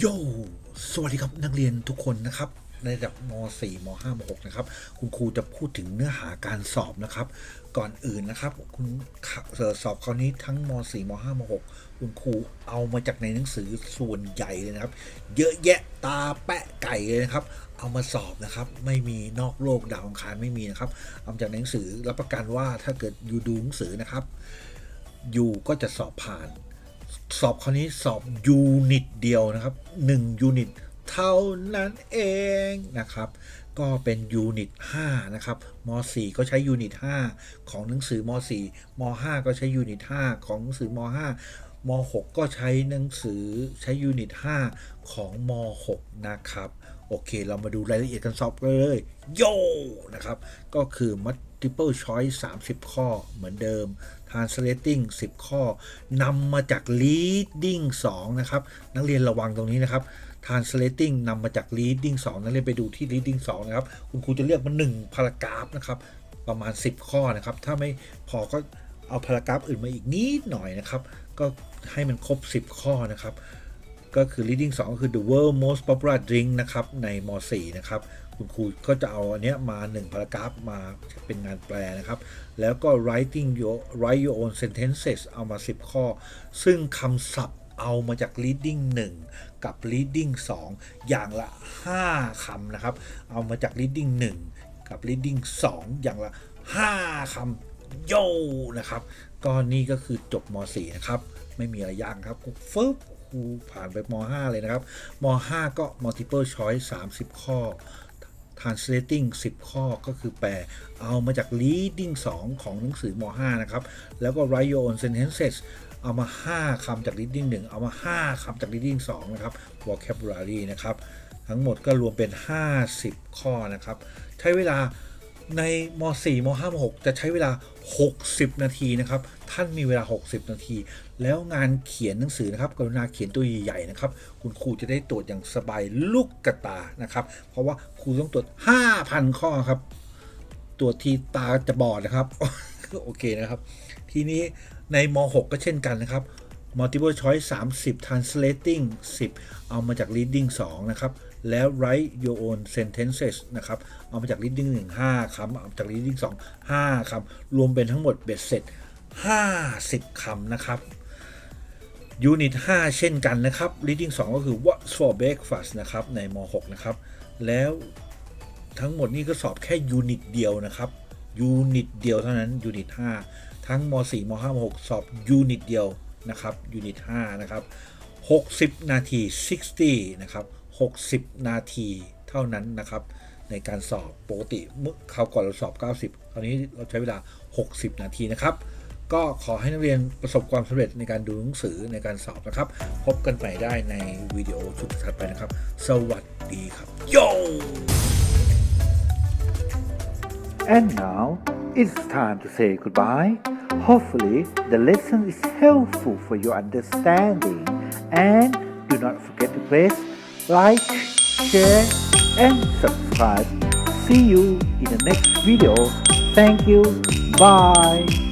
โย สวัสดีครับนักเรียนทุกคนนะครับ ในระดับม .4 ม .5 ม .6 นะครับ คุณครูจะพูดถึงเนื้อหาการสอบนะครับ ก่อนอื่นนะครับ คุณสอบคราวนี้ทั้งม .4 ม .5 ม .6 คุณครูเอามาจากในหนังสือส่วนใหญ่เลยนะครับ เยอะแยะตาแปะไก่เลยนะครับ เอามาสอบนะครับ ไม่มีนอกโลกดาวอังคารไม่มีนะครับ เอามาจากในหนังสือรับประกันว่าถ้าเกิดอยู่ดูหนังสือนะครับ อยู่ก็จะสอบผ่าน สอบคราวนี้สอบยูนิตเดียวนะครับ1ยูนิตเท่านั้นเองนะครับ ก็เป็นยูนิต5นะครับม .4 ก็ใช้ยูนิต5ของหนังสือม .4 ม .5 ก็ใช้ยูนิต5ของหนังสือม .5 ม .6 ก็ใช้หนังสือใช้ยูนิต5ของม .6 นะครับ โอเค เรามาดูรายละเอียดกันสอบกันเลยโยนะครับ ก็คือมัด multiple choice 30 ข้อเหมือนเดิม translating 10 ข้อนำมาจาก reading 2 นะครับ นักเรียนระวังตรงนี้นะครับ translating นำมาจาก reading 2 นักเรียนไปดูที่ reading 2 นะครับ คุณครูจะเลือกมา1พารากราฟนะครับ ประมาณ 10 ข้อนะครับ ถ้าไม่พอก็เอาพารากราฟอื่นมาอีกนิดหน่อยนะครับ ก็ให้มันครบ 10 ข้อนะครับ ก็คือ reading 2 ก็คือ the world most popular drink นะครับในม .4 นะครับคุณครูก็จะเอาอันเนี้ยมา1พารากราฟมาเป็นงานแปลนะครับ แล้วก็ writing your write your own sentences เอามา 10 ข้อ ซึ่งคำศัพท์เอามาจาก reading 1 กับ reading 2 อย่างละ 5คำนะครับ เอามาจาก reading 1 กับ reading 2 อย่างละ 5คำโยนะครับ ก็นี่ก็คือจบม .4 นะครับ ไม่มีอะไรยากครับฟึบ ครูผ่านไปม .5 เลยนะครับม .5 ก็ multiple choice 30 ข้อ translating 10 ข้อก็คือแปลเอามาจาก reading 2 ของหนังสือม .5 นะครับ แล้วก็ write your own sentences เอามา 5 คำจาก reading 1 เอามา 5 คำจาก reading 2 นะครับ vocabulary นะครับ ทั้งหมดก็รวมเป็น 50 ข้อนะครับ ใช้เวลาในม .4 ม .5 ม .6 จะใช้เวลา 60 นาทีนะครับ ท่านมีเวลา 60 นาที แล้วงานเขียนหนังสือนะครับกรุณาเขียนตัวใหญ่ๆนะครับ คุณครูจะได้ตรวจอย่างสบายลูกกระตานะครับ เพราะว่าครูต้องตรวจ 5,000 ข้อครับ ตรวจทีตาจะบอดนะครับโอเคนะครับ ทีนี้ในม .6 ก็เช่นกันนะครับ multiple choice 30 translating 10 เอามาจาก reading 2 นะครับ แล้ว write your own sentences นะครับ เอามาจาก reading 1 5คำเอามาจาก reading 2 5คำรวมเป็นทั้งหมดเบ็ดเสร็จ 50คำนะครับยูนิต5เช่นกันนะครับ reading 2 ก็คือ what's for breakfast นะครับ ในม .6 นะครับ แล้วทั้งหมดนี้ก็สอบแค่ยูนิตเดียวนะครับยูนิตเดียวเท่านั้นยูนิต5ทั้งม .4 ม .5 ม .6 สอบยูนิตเดียวนะครับยูนิต5นะครับ60 นาที 60 นะครับ 60 นาทีเท่านั้นนะครับ ในการสอบปกติเมื่อคราวก่อนเราสอบ 90 คราวนี้เราใช้เวลา 60 นาทีนะครับ ก็ขอให้นักเรียนประสบความสำเร็จในการดูหนังสือในการสอบนะครับ พบกันใหม่ได้ในวิดีโอชุดถัดไปนะครับ สวัสดีครับโย And now it's time to say goodbye. Hopefully, the lesson is helpful for your understanding. And do not forget to press like, share, and subscribe. See you in the next video. Thank you. Bye.